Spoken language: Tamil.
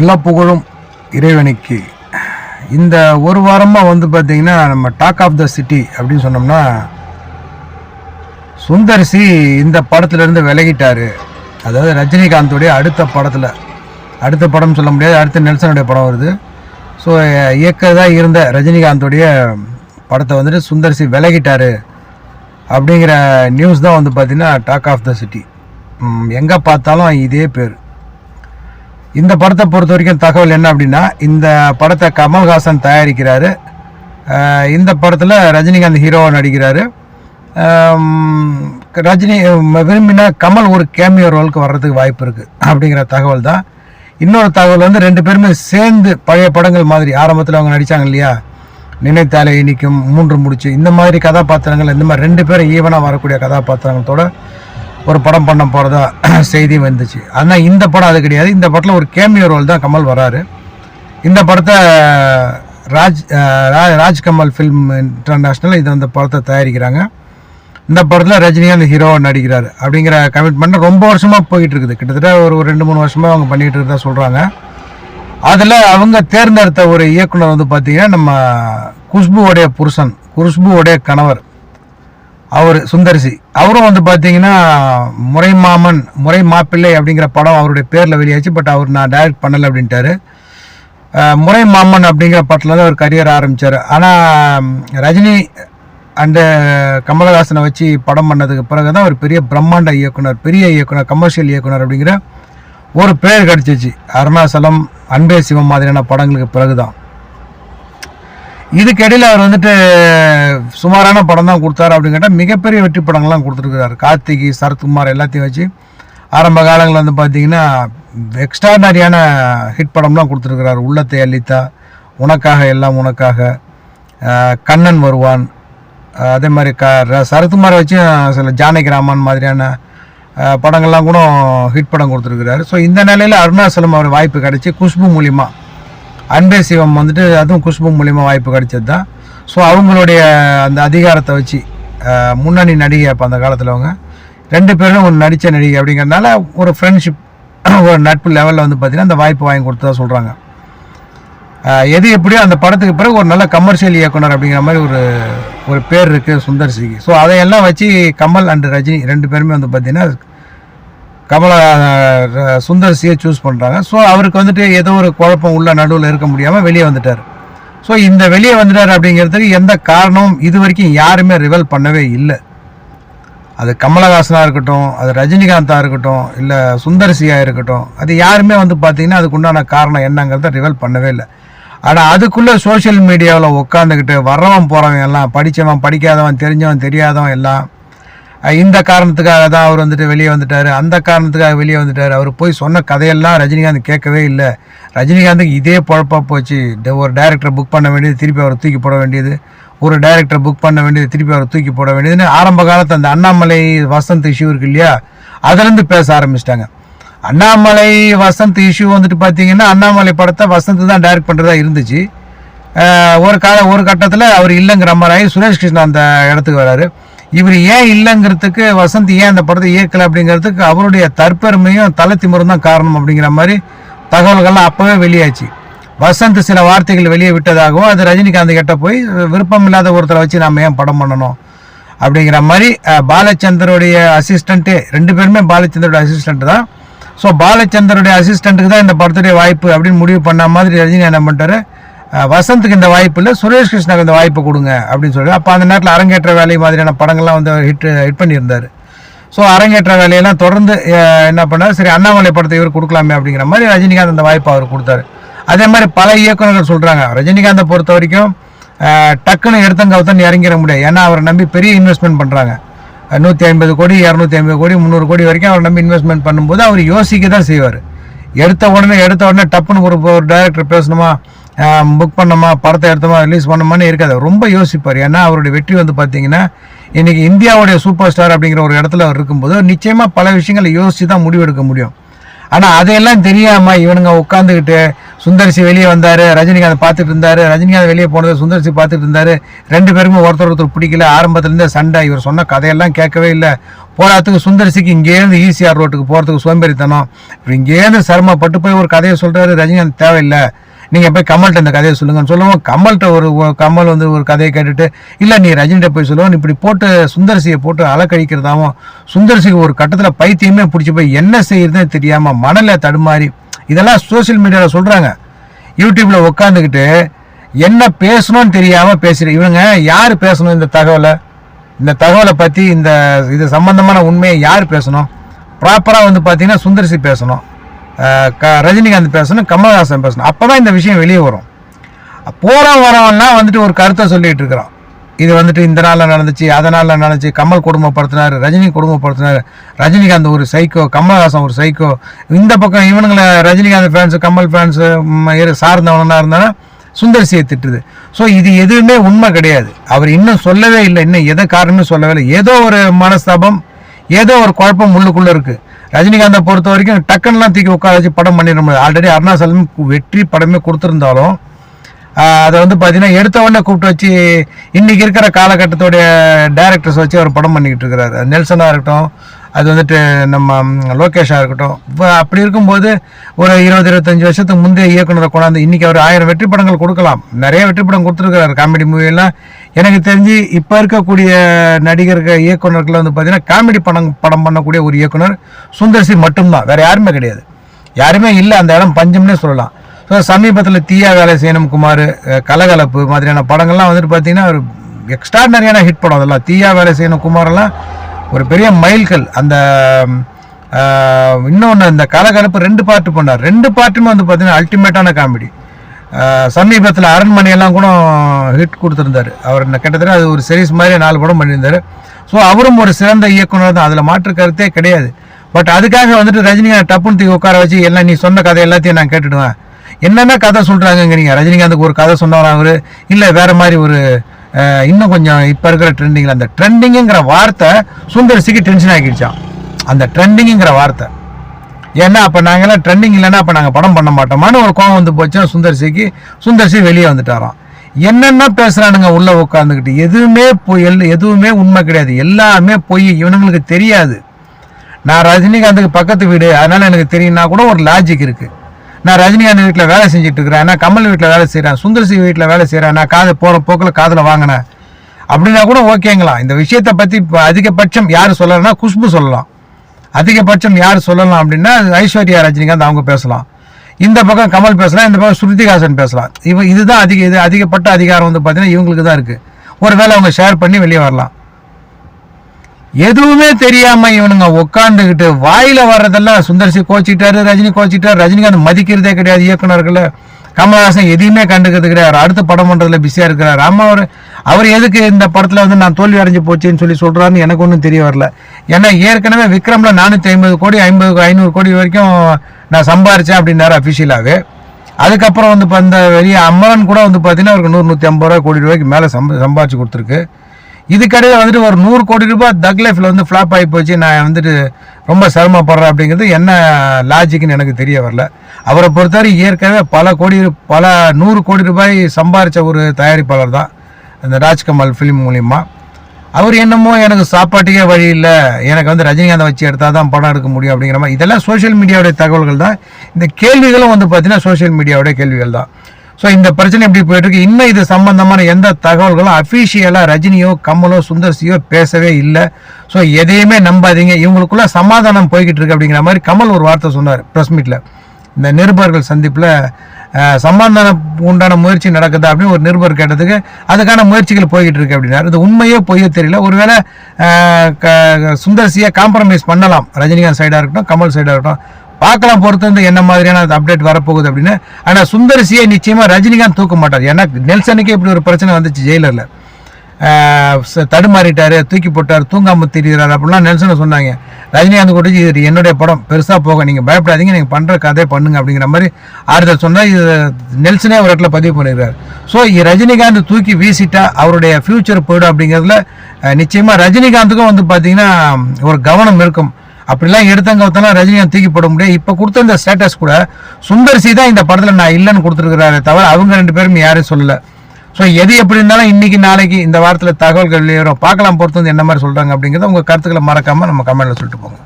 எல்லா புகழும் இறைவனுக்கு. இந்த ஒரு வாரமாக வந்து பார்த்திங்கன்னா நம்ம டாக் ஆஃப் த சிட்டி அப்படின்னு சொன்னோம்னா சுந்தர்சி இந்த படத்துலேருந்து விலகிட்டார். அதாவது ரஜினிகாந்தோடைய அடுத்த படத்தில். அடுத்த படம் சொல்ல முடியாது அடுத்த நெல்சனுடைய படம் வருது. ஸோ இயக்கதாக இருந்த ரஜினிகாந்தோடைய படத்தை வந்துட்டு சுந்தர்சி விலகிட்டார். அப்படிங்கிற நியூஸ் தான் வந்து பார்த்திங்கன்னா டாக் ஆஃப் த சிட்டி எங்கே பார்த்தாலும் இதே பேர். இந்த படத்தை பொறுத்த வரைக்கும் தகவல் என்ன அப்படின்னா இந்த படத்தை கமல்ஹாசன் தயாரிக்கிறாரு. இந்த படத்தில் ரஜினிகாந்த் ஹீரோவாக நடிக்கிறாரு. ரஜினி விரும்பினா கமல் ஒரு கேமியோ ரோலுக்கு வர்றதுக்கு வாய்ப்பு இருக்குது அப்படிங்கிற தகவல் தான். இன்னொரு தகவல் வந்து ரெண்டு பேருமே சேர்ந்து பழைய படங்கள் மாதிரி ஆரம்பத்தில் அவங்க நடித்தாங்க இல்லையா? நினைத்தாலே இனிக்கும் மூன்று முடிச்சு இந்த மாதிரி கதாபாத்திரங்கள் இந்த மாதிரி ரெண்டு பேரும் ஈவனாக வரக்கூடிய கதாபாத்திரங்களோட ஒரு படம் பண்ண போகிறதா செய்தி வந்துச்சு. ஆனால் இந்த படம் அது கிடையாது. இந்த படத்தில் ஒரு கேமியோ ரோல் தான் கமல் வராரு. இந்த படத்தை ராஜ் ராஜ்கமல் ஃபில்ம் இன்டர்நேஷ்னல் இது அந்த படத்தை தயாரிக்கிறாங்க. இந்த படத்தில் ரஜினிகாந்த் ஹீரோ நடிக்கிறார். அப்படிங்கிற கமிட்மெண்ட் ரொம்ப வருஷமாக போயிட்டு இருக்குது கிட்டத்தட்ட ஒரு ஒரு ரெண்டு மூணு வருஷமாக அவங்க பண்ணிகிட்டு இருக்கதா சொல்கிறாங்க அதில் அவங்க தேர்ந்தெடுத்த ஒரு இயக்குனர் வந்து பார்த்தீங்கன்னா நம்ம குஷ்புவோடைய புருஷன் குஷ்புவோடைய கணவர். அவர் சுந்தர்சி. அவரும் வந்து பார்த்தீங்கன்னா முறை மாமன் முறை மாப்பிள்ளை அப்படிங்கிற படம் அவருடைய பேரில் வெளியாச்சு பட் அவர் நான் டைரக்ட் பண்ணலை அப்படின்ட்டாரு. முறை மாமன் அப்படிங்கிற படத்தில் தான் அவர் கரியர் ஆரம்பித்தார் ஆனால் ரஜினி அண்டு கமலஹாசனை வச்சு படம் பண்ணதுக்கு பிறகு தான் ஒரு பெரிய பிரம்மாண்ட இயக்குனர் பெரிய இயக்குனர் கமர்ஷியல் இயக்குனர் அப்படிங்கிற ஒரு பேர் கிடச்சிச்சு. அருணாசலம் அன்பே சிவம் மாதிரியான படங்களுக்கு பிறகு தான் இதுக்கிடையில் அவர் வந்துட்டு சுமாரான படம் தான் கொடுத்தாரு அப்படின்னு கேட்டால் மிகப்பெரிய வெற்றி படங்கள்லாம் கொடுத்துருக்குறாரு. கார்த்திகி சரத்குமார் எல்லாத்தையும் வச்சு. ஆரம்ப காலங்களில் வந்து பார்த்தீங்கன்னா எக்ஸ்ட்ராடனரியான ஹிட் படம்லாம் கொடுத்துருக்கிறாரு. உள்ளத்தை அள்ளித்தா உனக்காக எல்லாம் உனக்காக. கண்ணன் வருவான். அதே மாதிரி க ர- சரத்குமாரை வச்சு சில ஜானகி ராமன் மாதிரியான படங்கள்லாம் கூட ஹிட் படம் கொடுத்துருக்கிறாரு. ஸோ இந்த நிலையில் அருணாச்சலம் அவர் வாய்ப்பு கிடச்சி குஷ்பு மூலிமா அன்பே சிவம் வந்துட்டு அதுவும் குஷ்பு மூலிமா வாய்ப்பு கிடைச்சது தான் ஸோ அவங்களுடைய அந்த அதிகாரத்தை வச்சு முன்னணி நடிகை அப்போ அந்த காலத்தில் அவங்க. ரெண்டு பேரும் ஒரு நடித்த நடிகை அப்படிங்கிறதுனால ஒரு ஃப்ரெண்ட்ஷிப் ஒரு நட்பு லெவலில் வந்து பார்த்திங்கன்னா அந்த வாய்ப்பு வாங்கி கொடுத்ததா சொல்கிறாங்க எது எப்படியோ அந்த படத்துக்கு பிறகு ஒரு நல்ல கமர்ஷியல் இயக்குனர் அப்படிங்கிற மாதிரி ஒரு ஒரு பேர் இருக்குது சுந்தர் சிக்கு ஸோ அதையெல்லாம் வச்சு கமல் அண்ட் ரஜினி ரெண்டு பேருமே வந்து பார்த்திங்கன்னா கமலா சுந்தர் சியை சூஸ் பண்ணுறாங்க ஸோ அவருக்கு வந்துட்டு ஏதோ ஒரு குழப்பம் உள்ள நடுவில் இருக்க முடியாமல் வெளியே வந்துட்டார். ஸோ இந்த வெளியே வந்துட்டார் அப்படிங்கிறதுக்கு எந்த காரணமும் இது வரைக்கும் யாருமே ரிவல் பண்ணவே இல்லை. அது கமலஹாசனாக இருக்கட்டும் அது ரஜினிகாந்தாக இருக்கட்டும் இல்லை சுந்தர்சியாக இருக்கட்டும் அது யாருமே வந்து பார்த்திங்கன்னா அதுக்கு உண்டான காரணம் என்னங்கிறத ரிவல் பண்ணவே இல்லை. ஆனால் அதுக்குள்ளே சோஷியல் மீடியாவில் உட்காந்துக்கிட்டு வர்றவன் போகிறவன் எல்லாம் படித்தவன் படிக்காதவன் தெரிஞ்சவன் தெரியாதவன் எல்லாம் இந்த காரணத்துக்காக தான் அவர் வந்துட்டு வெளியே வந்துட்டார். அந்த காரணத்துக்காக வெளியே வந்துட்டார். அவர் போய் சொன்ன கதையெல்லாம் ரஜினிகாந்த் கேட்கவே இல்லை. ரஜினிகாந்துக்கு இதே பொழப்பாக போச்சு. ஒரு டைரக்டரை புக் பண்ண வேண்டியது திருப்பி அவரை தூக்கி போட வேண்டியது. ஒரு டைரக்டரை புக் பண்ண வேண்டியது திருப்பி அவரை தூக்கி போட வேண்டியதுன்னு ஆரம்ப காலத்து அந்த அண்ணாமலை வசந்த் இஷ்யூ இருக்கு இல்லையா? அதுலேருந்து பேச ஆரம்பிச்சிட்டாங்க. அண்ணாமலை வசந்த் இஷ்யூ வந்துட்டு பார்த்தீங்கன்னா அண்ணாமலை படத்தை வசந்த் தான் டைரக்ட் பண்ணுறதா இருந்துச்சு. ஒரு கால ஒரு கட்டத்தில் அவர் இல்லைங்கிற மாதிரி ஆகி சுரேஷ் கிருஷ்ணா அந்த இடத்துக்கு வராரு. இவர் ஏன் இல்லைங்கிறதுக்கு வசந்த் ஏன் அந்த படத்தை இயக்கலை அப்படிங்கிறதுக்கு அவருடைய தற்பெருமையும் தலை தான் காரணம் அப்படிங்கிற மாதிரி தகவல்கள்லாம் அப்போவே வெளியாச்சு. வசந்த் சில வார்த்தைகள் வெளியே விட்டதாகவும் அது ரஜினிகாந்த் கிட்ட போய் விருப்பம் இல்லாத ஒருத்தரை வச்சு நாம் ஏன் படம் பண்ணணும் அப்படிங்கிற மாதிரி பாலச்சந்தருடைய அசிஸ்டண்ட்டு ரெண்டு பேருமே பாலச்சந்தருடைய அசிஸ்டண்ட் தான். ஸோ பாலச்சந்தருடைய அசிஸ்டண்ட்டுக்கு தான் இந்த படத்துடைய வாய்ப்பு அப்படின்னு முடிவு பண்ண மாதிரி ரஜினி என்ன பண்ணிட்டாரு? வசந்துக்கு இந்த வாய்ப்பு இல்லை சுரேஷ் கிருஷ்ணாக்கு இந்த வாய்ப்பு கொடுங்க அப்படின்னு சொல்லி அப்போ அந்த நேரத்தில் அரங்கேற்ற வேலை மாதிரியான படங்கள்லாம் வந்து ஹிட் ஹிட் பண்ணியிருந்தார். ஸோ அரங்கேற்ற வேலையெல்லாம் தொடர்ந்து என்ன பண்ணார்? சரி அண்ணாமலை படத்தை இவர் கொடுக்கலாமே அப்படிங்கிற மாதிரி ரஜினிகாந்த் அந்த வாய்ப்பை அவர் கொடுத்தாரு. அதே மாதிரி பல இயக்குநர்கள் சொல்கிறாங்க ரஜினிகாந்தை பொறுத்த வரைக்கும் டக்குன்னு எடுத்தங்கவுத்தன் இறங்கிட முடியாது. ஏன்னா அவரை நம்பி பெரிய இன்வெஸ்ட்மெண்ட் பண்ணுறாங்க நூற்றி ஐம்பது கோடி இரநூத்தி ஐம்பது கோடி முந்நூறு கோடி வரைக்கும் அவர் நம்பி இன்வெஸ்ட்மெண்ட் பண்ணும்போது அவர் யோசிக்க தான் செய்வார். எடுத்த உடனே எடுத்த உடனே டப்புன்னு ஒரு ஒரு டைரக்டர் பேசணுமா? புக் பண்ணோமா படத்தை எடுத்தோமா ரிலீஸ் பண்ணோமான்னு இருக்காது. ரொம்ப யோசிப்பார். ஏன்னா அவருடைய வெற்றி வந்து பார்த்தீங்கன்னா இன்னைக்கு இந்தியாவுடைய சூப்பர் ஸ்டார் அப்படிங்கிற ஒரு இடத்துல அவர் இருக்கும்போது நிச்சயமாக பல விஷயங்களை யோசித்து தான் முடிவெடுக்க முடியும். ஆனால் அதையெல்லாம் தெரியாமல் இவனுங்க உட்காந்துக்கிட்டு சுந்தர்சி வெளியே வந்தார் ரஜினிகாந்த் பார்த்துட்டு இருந்தார் ரஜினிகாந்த் வெளியே போனது சுந்தர்சி பார்த்துட்டு இருந்தார். ரெண்டு பேருமே ஒருத்தர் ஒருத்தர் பிடிக்கல. ஆரம்பத்துலேருந்தே சண்டை. இவர் சொன்ன கதையெல்லாம் கேட்கவே இல்லை. போராத்துக்கு சுந்தர்சிக்கு இங்கேருந்து ஈசிஆர் ரோட்டுக்கு போகிறதுக்கு சோம்பேறித்தனம். இப்படி இங்கேருந்து சிரமப்பட்டு போய் ஒரு கதையை சொல்கிறாரு ரஜினிகாந்த் தேவையில்லை. நீங்கள் போய் கமல்கிட்ட இந்த கதையை சொல்லுங்கன்னு சொல்லுவோம் கமல்கிட்ட ஒரு கமல் வந்து ஒரு கதையை கேட்டுட்டு இல்லை நீ ரஜினிகிட்ட போய் சொல்லுவோம் இப்படி போட்டு சுந்தர்சியை போட்டு அலக்கழிக்கிறதாவும் சுந்தரசிக்கு ஒரு கட்டத்தில் பைத்தியமே பிடிச்சி போய் என்ன செய்யறதுன்னு தெரியாமல் மணலை தடுமாறி. இதெல்லாம் சோஷியல் மீடியாவில் சொல்கிறாங்க யூடியூப்பில் உட்காந்துக்கிட்டு என்ன பேசணும்னு தெரியாமல் பேசுகிற இவங்க யார் பேசணும் இந்த தகவலை? இந்த தகவலை பற்றி இந்த இது சம்பந்தமான உண்மையை யார் பேசணும்? ப்ராப்பராக வந்து பார்த்தீங்கன்னா சுந்தர்சி பேசணும். க ரஜினிகாந்த் பேசணும் கமல்ஹாசன் பேசணும். அப்போ தான் இந்த விஷயம் வெளியே வரும். போகிறோம் வரவன்லாம் வந்துட்டு ஒரு கருத்தை சொல்லிகிட்டு இருக்கிறான் இது வந்துட்டு இந்த நாளில் நடந்துச்சு அதனால் நடந்துச்சு கமல் குடும்பப்படுத்தினார் ரஜினி குடும்பப்படுத்தினார் ரஜினிகாந்த் ஒரு சைக்கோ கமல்ஹாசன் ஒரு சைக்கோ இந்த பக்கம் இவனுங்களை ரஜினிகாந்த் ஃபேன்ஸு கமல் ஃபேன்ஸு சார்ந்தவனா இருந்தானா சுந்தர்சியை திட்டுது. ஸோ இது எதுவுமே உண்மை கிடையாது. அவர் இன்னும் சொல்லவே இல்லை இன்னும் எதை காரணமே சொல்லவே இல்லை. ஏதோ ஒரு மனஸ்தாபம் ஏதோ ஒரு குழப்பம் உள்ளுக்குள்ளே இருக்குது ரஜினிகாந்தை பொறுத்த வரைக்கும் டக்குன்னுலாம் தூக்கி உட்கார வச்சு படம் பண்ணிட முடியாது. ஆல்ரெடி அருணாசலம் வெற்றி படமே கொடுத்துருந்தாலும் அதை வந்து பார்த்தீங்கன்னா எடுத்த உடனே கூப்பிட்டு வச்சு இன்றைக்கி இருக்கிற காலகட்டத்தோடைய டேரக்டர்ஸ் வச்சு அவர் படம் பண்ணிக்கிட்டு இருக்கிறாரு. நெல்சனாக இருக்கட்டும் அது வந்துட்டு நம்ம லோகேஷாக இருக்கட்டும். இப்போ அப்படி இருக்கும்போது ஒரு இருபது இருபத்தஞ்சி வருஷத்துக்கு முந்தைய இயக்குனரை கொண்டாந்து இன்றைக்கி அவர் ஆயிரம் வெற்றி படங்கள் கொடுக்கலாம். நிறைய வெற்றி படம் கொடுத்துருக்காரு காமெடி மூவியெல்லாம் எனக்கு தெரிஞ்சு இப்போ இருக்கக்கூடிய நடிகர்கள் இயக்குனர்கள் வந்து பார்த்தீங்கன்னா காமெடி படம் படம் பண்ணக்கூடிய ஒரு இயக்குனர் சுந்தர்சி மட்டும்தான். வேறு யாருமே கிடையாது. யாருமே இல்லை அந்த இடம் பஞ்சம்னே சொல்லலாம். ஸோ சமீபத்தில் தீயா வேலை செய்யணும் குமார் கலகலப்பு மாதிரியான படங்கள்லாம் வந்துட்டு பார்த்தீங்கன்னா ஒரு எக்ஸ்ட்ராடனரியான ஹிட் படம் அதெல்லாம். தீயா வேலை செய்யணும் குமாரெல்லாம் ஒரு பெரிய மைல்கல் அந்த இன்னொன்று இந்த கலகலப்பு ரெண்டு பாட்டு பண்ணார். ரெண்டு பாட்டுமே வந்து பார்த்தீங்கன்னா அல்டிமேட்டான காமெடி சமீபத்தில் அரண்மனையெல்லாம் கூட ஹிட் கொடுத்துருந்தாரு. அவர் என்ன கிட்டத்தட்ட அது ஒரு சீரீஸ் மாதிரி நாலு படம் பண்ணியிருந்தார். ஸோ அவரும் ஒரு சிறந்த இயக்குனர் தான். அதில் மாற்று கருத்தே கிடையாது. பட் அதுக்காக வந்துட்டு ரஜினிகாந்த் டப்புன்னு தூக்கி உட்கார வச்சு எல்லாம் நீ சொன்ன கதை எல்லாத்தையும் நான் கேட்டுடுவேன். என்னென்ன கதை சொல்கிறாங்கங்கிறீங்க ரஜினிகாந்துக்கு ஒரு கதை சொன்னவர் அவர்? இல்லை வேறு மாதிரி ஒரு இன்னும் கொஞ்சம் இப்போ இருக்கிற ட்ரெண்டிங்கில் அந்த ட்ரெண்டிங்குங்கிற வார்த்தை சுந்தர்சிக்கு டென்ஷன் ஆகிடுச்சான் அந்த ட்ரெண்டிங்குங்கிற வார்த்தை. ஏன்னா அப்போ நாங்கெல்லாம் ட்ரெண்டிங் இல்லைன்னா அப்போ நாங்கள் படம் பண்ண மாட்டோமான்னு ஒரு கோவம் வந்து போச்சுன்னா சுந்தர்சிக்கு சுந்தர்சி வெளியே வந்துட்டாராம். என்னென்ன பேசுகிறானுங்க உள்ளே உட்காந்துக்கிட்டு எதுவுமே பொய் எல் எதுவுமே உண்மை கிடையாது. எல்லாமே பொய் இவனுங்களுக்கு தெரியாது. நான் ரஜினிகாந்துக்கு பக்கத்து வீடு அதனால் எனக்கு தெரியும்னா கூட ஒரு லாஜிக் இருக்குது நான் ரஜினிகாந்த் வீட்டில் வேலை செஞ்சுட்டு இருக்கிறேன் நான் கமல் வீட்டில் வேலை செய்கிறேன் சுந்தரசி வீட்டில் வேலை செய்கிறேன் நான் காதை போகிற போக்கில் காதில் வாங்கினேன். அப்படின்னா கூட ஓகேங்களா? இந்த விஷயத்தை பற்றி இப்போ அதிகபட்சம் யார் சொல்லலைன்னா குஷ்பு சொல்லலாம். அதிகபட்சம் யார் சொல்லலாம் அப்படின்னா ஐஸ்வர்யா ரஜினிகாந்த் அவங்க பேசலாம். இந்த பக்கம் கமல் பேசலாம் இந்த பக்கம் ஸ்ருதிகாசன் பேசலாம். இவ இதுதான் அதிக இது அதிகப்பட்ட அதிகாரம் வந்து பார்த்தீங்கன்னா இவங்களுக்கு தான் இருக்குது ஒருவேளை அவங்க ஷேர் பண்ணி வெளியே வரலாம். எதுவுமே தெரியாம இவனுங்க உட்காந்துக்கிட்டு வாயில வர்றதெல்லாம் சுந்தர்சி கோச்சிட்டாரு ரஜினி கோச்சிட்டாரு ரஜினிகாந்த் மதிக்கிறதே கிடையாது இயக்குனர்களை கமலஹாசன் எதையுமே கண்டுக்கிறது கிடையாது. அடுத்த படம் பண்றதுல பிஸியா இருக்கிறார். ஆமா அவர் அவர் எதுக்கு இந்த படத்துல வந்து நான் தோல்வி அடைஞ்சு போச்சேன்னு சொல்லி சொல்றாருன்னு எனக்கு ஒன்றும் தெரிய வரல. ஏன்னா ஏற்கனவே விக்ரம்ல நானூற்றி ஐம்பது கோடி ஐம்பது ஐநூறு கோடி வரைக்கும் நான் சம்பாரிச்சேன் அப்படின்னாரு அபிஷியலாவே அதுக்கப்புறம் வந்து இப்போ இந்த வெளியே அம்மன் கூட வந்து பார்த்தீங்கன்னா அவருக்கு நூறு நூற்றி ஐம்பது ரூபா கோடி ரூபாய்க்கு மேலே சம்ப சம்பாரிச்சு கொடுத்துருக்கு. இதுக்கடையில் வந்துட்டு ஒரு நூறு கோடி ரூபாய் தக் லைஃப்பில் வந்து ஃப்ளாப் ஆகி போச்சு. நான் வந்துட்டு ரொம்ப சிரமப்படுறேன் அப்படிங்கிறது என்ன லாஜிக்னு எனக்கு தெரிய வரல. அவரை பொறுத்தவரை ஏற்கனவே பல கோடி பல நூறு கோடி ரூபாய் சம்பாரித்த ஒரு தயாரிப்பாளர் தான் இந்த ராஜ்கமல் ஃபிலிம் மூலிமா அவர் என்னமோ எனக்கு சாப்பாட்டுக்கே வழி இல்லை எனக்கு வந்து ரஜினிகாந்தை வச்சு எடுத்தால் தான் படம் எடுக்க முடியும் அப்படிங்கிற மாதிரி. இதெல்லாம் சோஷியல் மீடியாவுடைய தகவல்கள் தான். இந்த கேள்விகளும் வந்து பார்த்திங்கன்னா சோஷியல் மீடியாவுடைய கேள்விகள் தான். ஸோ இந்த பிரச்சனை எப்படி போயிட்டு இருக்கு இன்னும் இது சம்பந்தமான எந்த தகவல்களும் அஃபீஷியலாக ரஜினியோ கமலோ சுந்தர்சியோ பேசவே இல்லை. ஸோ எதையுமே நம்பாதீங்க. இவங்களுக்குள்ள சமாதானம் போய்கிட்டு இருக்கு அப்படிங்கிற மாதிரி கமல் ஒரு வார்த்தை சொன்னார் ப்ரெஸ் மீட்டில் இந்த நிருபர்கள் சந்திப்பில் சமாதானம் உண்டான முயற்சி நடக்குதா அப்படின்னு ஒரு நிருபர் கேட்டதுக்கு அதுக்கான முயற்சிகள் போய்கிட்டு இருக்கு அப்படின்னாரு. இது உண்மையோ பொய்யோ தெரியல. ஒருவேளை க- சுந்தர்சியை காம்ப்ரமைஸ் பண்ணலாம். ரஜினிகாந்த் சைடாக இருக்கட்டும் கமல் சைடாக இருக்கட்டும். பார்க்கலாம் பொறுத்திருந்து என்ன மாதிரியான அப்டேட் வரப்போகுது அப்படின்னு. ஆனால் சுந்தரசியை நிச்சயமாக ரஜினிகாந்த் தூக்க மாட்டார். ஏன்னா நெல்சனுக்கே இப்படி ஒரு பிரச்சனை வந்துச்சு ஜெயிலரில். தடுமாறிட்டார் தூக்கி போட்டார் தூங்காமல் திரிகிறார் அப்படிலாம் நெல்சனை சொன்னாங்க. ரஜினிகாந்த் கூட இது என்னுடைய படம் பெருசாக போக நீங்கள் பயப்படாதீங்க நீங்கள் பண்ணுற கதை பண்ணுங்க அப்படிங்கிற மாதிரி ஆறுதல் சொன்னால் இது நெல்சனே ஒரு இடத்துல பதிவு பண்ணிடுறாரு ஸோ ரஜினிகாந்த் தூக்கி வீசிட்டா அவருடைய ஃபியூச்சர் போயிடும் அப்படிங்கிறதுல நிச்சயமாக ரஜினிகாந்துக்கும் வந்து பார்த்தீங்கன்னா ஒரு கவனம் இருக்கும். அப்படிலாம் எடுத்தங்க ஒருத்தனா ரஜினியை தூக்கி போட முடியாது. இப்போ கொடுத்த இந்த ஸ்டேட்டஸ் கூட சுந்தர்சி தான் இந்த படத்தில் நான் இல்லைன்னு கொடுத்துருக்கிறாரே தவிர அவங்க ரெண்டு பேரும் யாரும் சொல்லலை. ஸோ எது எப்படி இருந்தாலும் இன்னைக்கு நாளைக்கு இந்த வாரத்தில் தகவல்கள் வெளியேறும் பார்க்கலாம் பொறுத்து வந்து என்ன மாதிரி சொல்கிறாங்க அப்படிங்கிறத உங்கள் கருத்துக்களை மறக்காமல் நம்ம கமெண்ட்டில் சொல்லிட்டு போங்க.